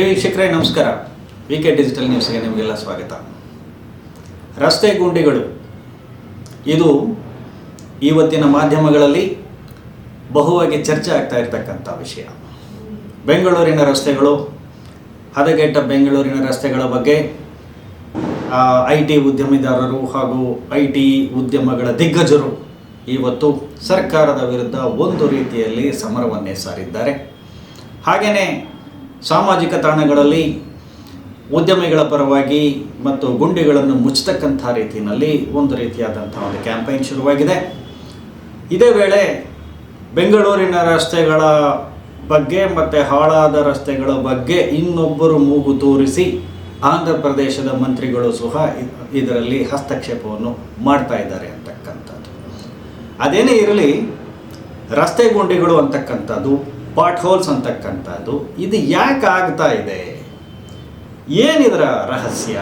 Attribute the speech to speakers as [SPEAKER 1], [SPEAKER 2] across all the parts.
[SPEAKER 1] ಪ್ರಿಯ ವೀಕ್ಷಕರೇ, ನಮಸ್ಕಾರ. V K digital ನ್ಯೂಸ್ಗೆ ನಿಮಗೆಲ್ಲ ಸ್ವಾಗತ. ರಸ್ತೆ ಗುಂಡಿಗಳು. ಇದು ಇವತ್ತಿನ ಮಾಧ್ಯಮಗಳಲ್ಲಿ ಬಹುವಾಗಿ ಚರ್ಚೆ ಆಗ್ತಾ ಇರತಕ್ಕಂಥ ವಿಷಯ. ಬೆಂಗಳೂರಿನ ರಸ್ತೆಗಳು, ಹದಗೆಟ್ಟ ಬೆಂಗಳೂರಿನ ರಸ್ತೆಗಳ ಬಗ್ಗೆ ಐ ಟಿ ಉದ್ಯಮಿದಾರರು ಹಾಗೂ ಐ ಟಿ ಉದ್ಯಮಗಳ ದಿಗ್ಗಜರು ಇವತ್ತು ಸರ್ಕಾರದ ವಿರುದ್ಧ ಒಂದು ರೀತಿಯಲ್ಲಿ ಸಮರವನ್ನೇ ಸಾರಿದ್ದಾರೆ. ಹಾಗೆಯೇ ಸಾಮಾಜಿಕ ತಾಣಗಳಲ್ಲಿ ಉದ್ಯಮಿಗಳ ಪರವಾಗಿ ಮತ್ತು ಗುಂಡಿಗಳನ್ನು ಮುಚ್ಚತಕ್ಕಂಥ ರೀತಿಯಲ್ಲಿ ಒಂದು ರೀತಿಯಾದಂಥ ಒಂದು ಕ್ಯಾಂಪೈನ್ ಶುರುವಾಗಿದೆ. ಇದೇ ವೇಳೆ ಬೆಂಗಳೂರಿನ ರಸ್ತೆಗಳ ಬಗ್ಗೆ ಮತ್ತು ಹಾಳಾದ ರಸ್ತೆಗಳ ಬಗ್ಗೆ ಇನ್ನೊಬ್ಬರು ಮೂಗು ತೋರಿಸಿ ಆಂಧ್ರ ಪ್ರದೇಶದ ಮಂತ್ರಿಗಳು ಸಹ ಇದರಲ್ಲಿ ಹಸ್ತಕ್ಷೇಪವನ್ನು ಮಾಡ್ತಾ ಇದ್ದಾರೆ ಅಂತಕ್ಕಂಥದ್ದು. ಅದೇನೇ ಇರಲಿ ರಸ್ತೆ ಗುಂಡಿಗಳು ಅಂತಕ್ಕಂಥದ್ದು ಪಾಟ್ ಹೋಲ್ಸ್ ಅಂತಕ್ಕಂಥದ್ದು. ಇದು ಯಾಕೆ ಆಗ್ತಾ ಇದೆ? ಏನಿದರ ರಹಸ್ಯ?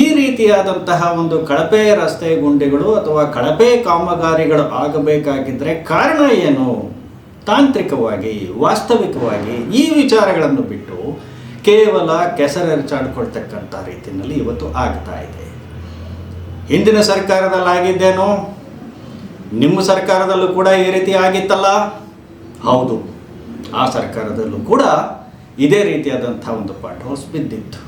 [SPEAKER 1] ಈ ರೀತಿಯಾದಂತಹ ಒಂದು ಕಳಪೆ ರಸ್ತೆ ಗುಂಡಿಗಳು ಅಥವಾ ಕಳಪೆ ಕಾಮಗಾರಿಗಳು ಆಗಬೇಕಾಗಿದ್ದರೆ ಕಾರಣ ಏನು? ತಾಂತ್ರಿಕವಾಗಿ, ವಾಸ್ತವಿಕವಾಗಿ ಈ ವಿಚಾರಗಳನ್ನು ಬಿಟ್ಟು ಕೇವಲ ಕೆಸರೆರಚಾಡ್ಕೊಳ್ತಕ್ಕಂಥ ರೀತಿಯಲ್ಲಿ ಇವತ್ತು ಆಗ್ತಾ ಇದೆ. ಹಿಂದಿನ ಸರ್ಕಾರದಲ್ಲಿ ಆಗಿದ್ದೇನೋ ನಿಮ್ಮ ಸರ್ಕಾರದಲ್ಲೂ ಕೂಡ ಈ ರೀತಿ ಆಗಿತ್ತಲ್ಲ? ಹೌದು. ಆ ಸರ್ಕಾರದಲ್ಲೂ ಕೂಡ ಇದೇ ರೀತಿಯಾದಂಥ ಒಂದು ಪಾಠ ಬಿದ್ದಿತ್ತು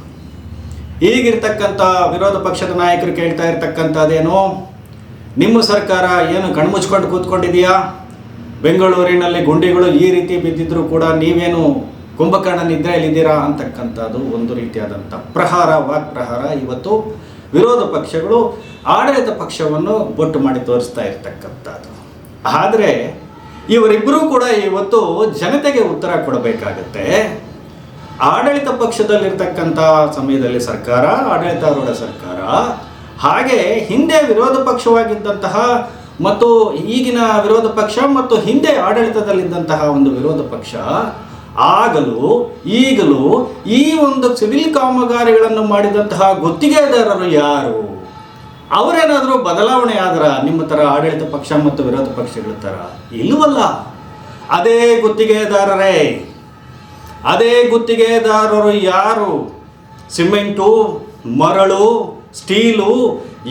[SPEAKER 1] ಈಗಿರ್ತಕ್ಕಂಥ ವಿರೋಧ ಪಕ್ಷದ ನಾಯಕರು ಕೇಳ್ತಾ ಇರ್ತಕ್ಕಂಥದ್ದೇನು? ನಿಮ್ಮ ಸರ್ಕಾರ ಏನು ಕಣ್ಮುಚ್ಕೊಂಡು ಕೂತ್ಕೊಂಡಿದೆಯಾ? ಬೆಂಗಳೂರಿನಲ್ಲಿ ಗುಂಡಿಗಳು ಈ ರೀತಿ ಬಿದ್ದಿದ್ರು ಕೂಡ ನೀವೇನು ಕುಂಭಕರ್ಣ ನಿದ್ರೆಯಲ್ಲಿದ್ದೀರಾ ಅಂತಕ್ಕಂಥದ್ದು ಒಂದು ರೀತಿಯಾದಂಥ ಪ್ರಹಾರ ವಾಕ್ ಪ್ರಹಾರ ಇವತ್ತು ವಿರೋಧ ಪಕ್ಷಗಳು ಆಡಳಿತ ಪಕ್ಷವನ್ನು ಬೊಟ್ಟು ಮಾಡಿ ತೋರಿಸ್ತಾ ಇರ್ತಕ್ಕಂಥದ್ದು. ಆದರೆ ಇವರಿಬ್ಬರೂ ಕೂಡ ಇವತ್ತು ಜನತೆಗೆ ಉತ್ತರ ಕೊಡಬೇಕಾಗತ್ತೆ. ಆಡಳಿತ ಪಕ್ಷದಲ್ಲಿರ್ತಕ್ಕಂಥ ಸಮಯದಲ್ಲಿ ಸರ್ಕಾರ, ಆಡಳಿತಾರೂಢ ಸರ್ಕಾರ, ಹಾಗೆ ಹಿಂದೆ ವಿರೋಧ ಪಕ್ಷವಾಗಿದ್ದಂತಹ ಮತ್ತು ಈಗಿನ ವಿರೋಧ ಪಕ್ಷ ಮತ್ತು ಹಿಂದೆ ಆಡಳಿತದಲ್ಲಿದ್ದಂತಹ ಒಂದು ವಿರೋಧ ಪಕ್ಷ, ಆಗಲೂ, ಈಗಲೂ ಈ ಒಂದು ಸಿವಿಲ್ ಕಾಮಗಾರಿಗಳನ್ನು ಮಾಡಿದಂತಹ ಗುತ್ತಿಗೆದಾರರು ಯಾರು? ಅವರೇನಾದರೂ ಬದಲಾವಣೆ ಆದ್ರ ನಿಮ್ಮ ಥರ ಆಡಳಿತ ಪಕ್ಷ ಮತ್ತು ವಿರೋಧ ಪಕ್ಷಗಳ ಥರ ಇಲ್ಲವಲ್ಲ? ಅದೇ ಗುತ್ತಿಗೆದಾರರೇ, ಅದೇ ಗುತ್ತಿಗೆದಾರರು ಯಾರು? ಸಿಮೆಂಟು, ಮರಳು, ಸ್ಟೀಲು,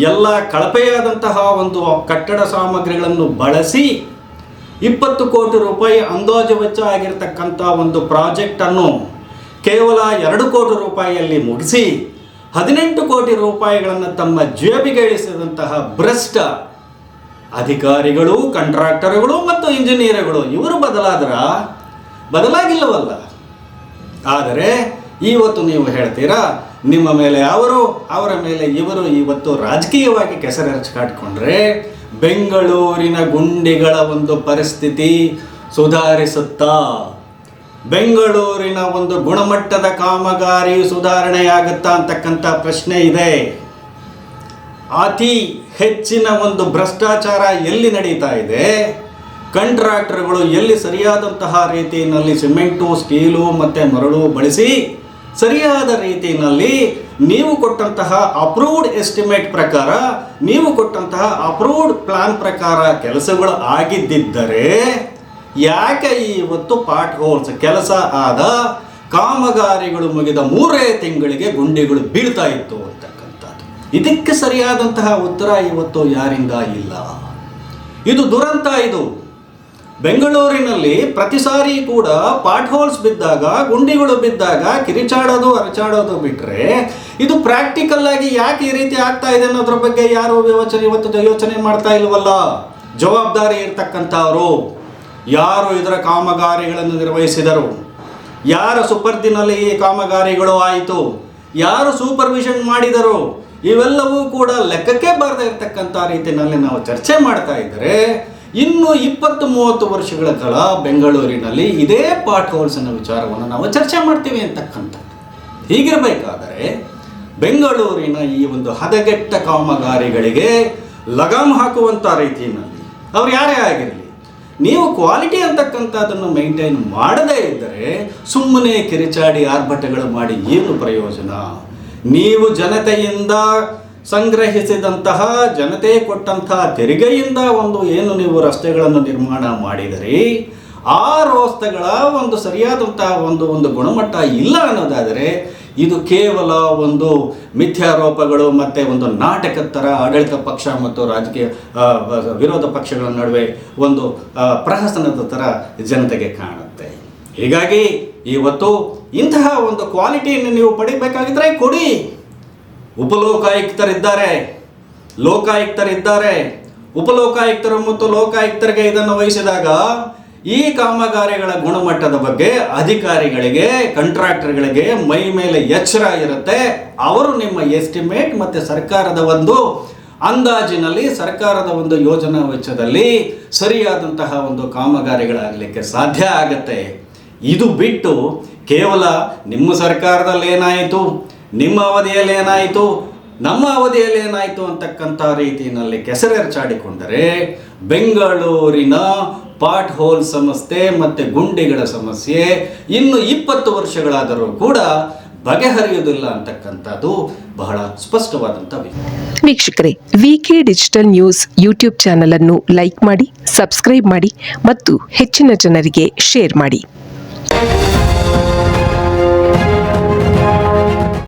[SPEAKER 1] ಎಲ್ಲ ಕಳಪೆಯಾದಂತಹ ಒಂದು ಕಟ್ಟಡ ಸಾಮಗ್ರಿಗಳನ್ನು ಬಳಸಿ ಇಪ್ಪತ್ತು ಕೋಟಿ ರೂಪಾಯಿ ಅಂದಾಜು ವೆಚ್ಚ ಆಗಿರತಕ್ಕಂಥ ಒಂದು ಪ್ರಾಜೆಕ್ಟನ್ನು ಕೇವಲ ಎರಡು ಕೋಟಿ ರೂಪಾಯಿಯಲ್ಲಿ ಮುಗಿಸಿ ಹದಿನೆಂಟು ಕೋಟಿ ರೂಪಾಯಿಗಳನ್ನು ತಮ್ಮ ಜೇಬಿಗೆ ಇಳಿಸಿದಂತಹ ಭ್ರಷ್ಟ ಅಧಿಕಾರಿಗಳು ಕಾಂಟ್ರಾಕ್ಟರ್ಗಳು ಮತ್ತು ಇಂಜಿನಿಯರ್ಗಳು ಇವರು ಬದಲಾದ್ರ ಬದಲಾಗಿಲ್ಲವಲ್ಲ? ಆದರೆ ಇವತ್ತು ನೀವು ಹೇಳ್ತೀರಾ, ನಿಮ್ಮ ಮೇಲೆ ಅವರು, ಅವರ ಮೇಲೆ ಇವರು ಇವತ್ತು ರಾಜಕೀಯವಾಗಿ ಕೆಸರೆರಚಾಡ್ಕೊಂಡ್ರೆ ಬೆಂಗಳೂರಿನ ಗುಂಡಿಗಳ ಒಂದು ಪರಿಸ್ಥಿತಿ ಸುಧಾರಿಸುತ್ತಾ ಬೆಂಗಳೂರಿನ ಒಂದು ಗುಣಮಟ್ಟದ ಕಾಮಗಾರಿ ಸುಧಾರಣೆಯಾಗುತ್ತಾ ಅಂತಕ್ಕಂಥ ಪ್ರಶ್ನೆ ಇದೆ. ಅತಿ ಹೆಚ್ಚಿನ ಒಂದು ಭ್ರಷ್ಟಾಚಾರ ಎಲ್ಲಿ ನಡೀತಾ ಇದೆ? ಕಂಟ್ರಾಕ್ಟರ್ಗಳು ಎಲ್ಲಿ ಸರಿಯಾದಂತಹ ರೀತಿಯಲ್ಲಿ ಸಿಮೆಂಟು, ಸ್ಟೀಲು ಮತ್ತು ಮರಳು ಬಳಸಿ ಸರಿಯಾದ ರೀತಿಯಲ್ಲಿ ನೀವು ಕೊಟ್ಟಂತಹ ಅಪ್ರೂವ್ಡ್ ಎಸ್ಟಿಮೇಟ್ ಪ್ರಕಾರ, ನೀವು ಕೊಟ್ಟಂತಹ ಅಪ್ರೂವ್ಡ್ ಪ್ಲಾನ್ ಪ್ರಕಾರ ಕೆಲಸಗಳು ಆಗಿದ್ದಿದ್ದರೆ ಯಾಕೆ ಇವತ್ತು ಪಾಟ್ ಹೋಲ್ಸ್ ಕೆಲಸ ಆದ? ಕಾಮಗಾರಿಗಳು ಮುಗಿದ ಮೂರೇ ತಿಂಗಳಿಗೆ ಗುಂಡಿಗಳು ಬೀಳ್ತಾ ಇತ್ತು ಅಂತಕ್ಕಂಥದ್ದು. ಇದಕ್ಕೆ ಸರಿಯಾದಂತಹ ಉತ್ತರ ಇವತ್ತು ಯಾರಿಂದ ಇಲ್ಲ? ಇದು ದುರಂತ ಇದು. ಬೆಂಗಳೂರಿನಲ್ಲಿ ಪ್ರತಿ ಸಾರಿ ಕೂಡ ಪಾಟ್ ಹೋಲ್ಸ್ ಬಿದ್ದಾಗ, ಗುಂಡಿಗಳು ಬಿದ್ದಾಗ, ಕಿರಿಚಾಡೋದು ಅರಚಾಡೋದು ಬಿಟ್ಟರೆ ಇದು ಪ್ರಾಕ್ಟಿಕಲ್ ಆಗಿ ಯಾಕೆ ಈ ರೀತಿ ಆಗ್ತಾ ಇದೆ ಅನ್ನೋದ್ರ ಬಗ್ಗೆ ಯಾರು ಯೋಚನೆ ಇವತ್ತು ಯೋಚನೆ ಮಾಡ್ತಾ ಇಲ್ವಲ್ಲ? ಜವಾಬ್ದಾರಿ ಇರ್ತಕ್ಕಂಥವರು. ಯಾರು ಇದರ ಕಾಮಗಾರಿಗಳನ್ನು ನಿರ್ವಹಿಸಿದರು? ಯಾರ ಸುಪರ್ದಿನಲ್ಲಿ ಈ ಕಾಮಗಾರಿಗಳು ಆಯಿತು? ಯಾರು ಸೂಪರ್ವಿಷನ್ ಮಾಡಿದರು? ಇವೆಲ್ಲವೂ ಕೂಡ ಲೆಕ್ಕಕ್ಕೆ ಬಾರದೇ ಇರತಕ್ಕಂಥ ರೀತಿಯಲ್ಲಿ ನಾವು ಚರ್ಚೆ ಮಾಡ್ತಾ ಇದ್ದರೆ, ಇನ್ನು ಇಪ್ಪತ್ತು ಮೂವತ್ತು ವರ್ಷಗಳ ಕಾಲ ಬೆಂಗಳೂರಿನಲ್ಲಿ ಇದೇ ಪಾಠ ಹೋಲ್ಸ್ ವಿಚಾರವನ್ನು ನಾವು ಚರ್ಚೆ ಮಾಡ್ತೀವಿ ಅಂತಕ್ಕಂಥದ್ದು. ಹೀಗಿರಬೇಕಾದರೆ, ಬೆಂಗಳೂರಿನ ಈ ಒಂದು ಹದಗೆಟ್ಟ ಕಾಮಗಾರಿಗಳಿಗೆ ಲಗಾಮ್ ಹಾಕುವಂಥ ರೀತಿಯಲ್ಲಿ, ಅವ್ರು ಯಾರೇ ಆಗಿರಲಿ ನೀವು ಕ್ವಾಲಿಟಿ ಅಂತಕ್ಕಂಥದ್ದನ್ನು ಮೈಂಟೈನ್ ಮಾಡದೇ ಇದ್ದರೆ ಸುಮ್ಮನೆ ಕಿರಿಚಾಡಿ ಆರ್ಭಟಗಳು ಮಾಡಿ ಏನು ಪ್ರಯೋಜನ? ನೀವು ಜನತೆಯಿಂದ ಸಂಗ್ರಹಿಸಿದಂತಹ, ಜನತೆ ಕೊಟ್ಟಂತಹ ತೆರಿಗೆಯಿಂದ ಒಂದು ಏನು ನೀವು ರಸ್ತೆಗಳನ್ನು ನಿರ್ಮಾಣ ಮಾಡಿದರೆ, ಆ ರಸ್ತೆಗಳ ಒಂದು ಸರಿಯಾದಂತಹ ಒಂದು ಒಂದು ಗುಣಮಟ್ಟ ಇಲ್ಲ ಅನ್ನೋದಾದರೆ ಇದು ಕೇವಲ ಒಂದು ಮಿಥ್ಯಾರೋಪಗಳು ಮತ್ತು ಒಂದು ನಾಟಕ ಥರ ಆಡಳಿತ ಪಕ್ಷ ಮತ್ತು ರಾಜಕೀಯ ವಿರೋಧ ಪಕ್ಷಗಳ ನಡುವೆ ಒಂದು ಪ್ರಹಸನದ ಥರ ಜನತೆಗೆ ಕಾಣುತ್ತೆ. ಹೀಗಾಗಿ ಇವತ್ತು ಇಂತಹ ಒಂದು ಕ್ವಾಲಿಟಿಯನ್ನು ನೀವು ಪಡಿಬೇಕಾಗಿದ್ರೆ ಕೊಡಿ. ಉಪಲೋಕಾಯುಕ್ತರಿದ್ದಾರೆ, ಲೋಕಾಯುಕ್ತರಿದ್ದಾರೆ. ಉಪಲೋಕಾಯುಕ್ತರು ಮತ್ತು ಲೋಕಾಯುಕ್ತರಿಗೆ ಇದನ್ನು ವಹಿಸಿದಾಗ ಈ ಕಾಮಗಾರಿಗಳ ಗುಣಮಟ್ಟದ ಬಗ್ಗೆ ಅಧಿಕಾರಿಗಳಿಗೆ ಕಂಟ್ರಾಕ್ಟರ್ಗಳಿಗೆ ಮೈ ಮೇಲೆ ಎಚ್ಚರ ಇರುತ್ತೆ. ಅವರು ನಿಮ್ಮ ಎಸ್ಟಿಮೇಟ್ ಮತ್ತು ಸರ್ಕಾರದ ಒಂದು ಅಂದಾಜಿನಲ್ಲಿ ಸರ್ಕಾರದ ಒಂದು ಯೋಜನಾ ವೆಚ್ಚದಲ್ಲಿ ಸರಿಯಾದಂತಹ ಒಂದು ಕಾಮಗಾರಿಗಳಾಗಲಿಕ್ಕೆ ಸಾಧ್ಯ ಆಗತ್ತೆ. ಇದು ಬಿಟ್ಟು ಕೇವಲ ನಿಮ್ಮ ಸರ್ಕಾರದಲ್ಲಿ ಏನಾಯಿತು? ನಿಮ್ಮ ಅವಧಿಯಲ್ಲಿ ಏನಾಯಿತು? ನಮ್ಮ ಅವಧಿಯಲ್ಲಿ ಏನಾಯಿತು ಅಂತಕ್ಕಂಥ ರೀತಿಯಲ್ಲಿ ಕೆಸರೆರಚಾಡಿಕೊಂಡರೆ ಬೆಂಗಳೂರಿನ ಪಾಟ್ ಹೋಲ್ ಸಮಸ್ಯೆ ಮತ್ತು ಗುಂಡಿಗಳ ಸಮಸ್ಯೆ, ಇನ್ನು ಇಪ್ಪತ್ತು ವರ್ಷಗಳಾದರೂ ಕೂಡ ಬಗೆಹರಿಯುವುದಿಲ್ಲ ಅಂತಕ್ಕಂಥದ್ದು ಬಹಳ ಸ್ಪಷ್ಟವಾದಂಥ ವೀಕ್ಷಕರೇ
[SPEAKER 2] ವೀಕ್ಷಕರೇ VK digital news YouTube channel ಅನ್ನು ಲೈಕ್ ಮಾಡಿ ಸಬ್ಸ್ಕ್ರೈಬ್ ಮಾಡಿ ಮತ್ತು ಹೆಚ್ಚಿನ ಜನರಿಗೆ ಶೇರ್ ಮಾಡಿ.